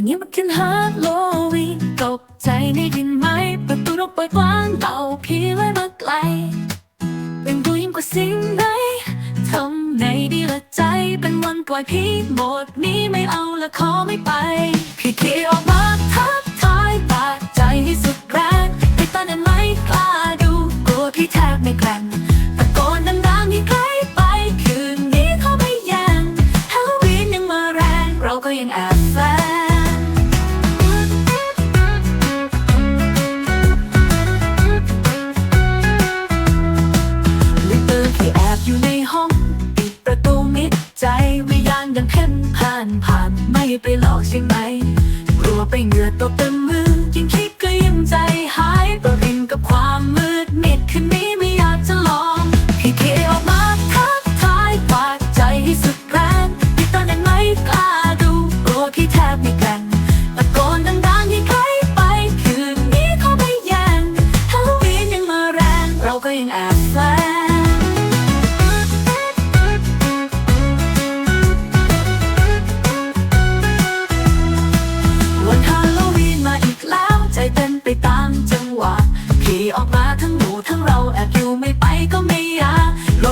ก็เงียบมาขึ้นฮาโลวีนตกใจในดินไหมประตูรกเปิดกว้างเต่าพี่ไว้มาไกล เป็นผู้ยิ่งกว่าสิ่งใดทำในดีละใจเป็นวันปล่อยพี่หมดนี้ไม่เอาละขอไม่ไป ใจวิญญาณยังเพ่นผ่านผ่านไม่ไปหลอกใช่ไหมกลัวไปเหงื่อตกเต็ม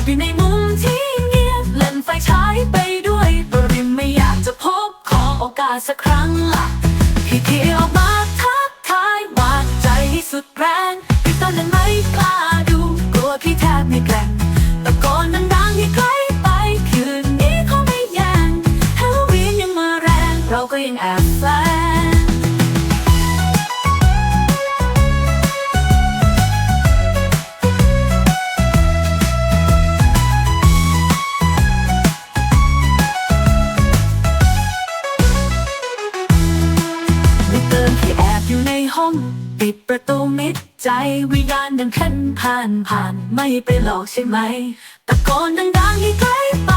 อยู่ในมุมที่เงียบเล่นไฟฉายไปด้วยปริมไม่อยากจะพบขอโอกาสสักครั้งละพี่พี่ออกมาทักทายวาใจให้สุดแรงพี่ตอนนั้นไม่กล้าดูกลัวพี่แทบไม่แกร่งตะโกนดังๆให้ใครไปคืนนี้เขาไม่แย่งฮาโลวีนยังมาแรง เราก็ยังแอบแฝง ในห้อง ปิดประตูมิดใจวิญญาณดังขึ้นผ่านผ่านไม่ไปหลอกใช่ไหมตะโกนดังๆให้ไกลไป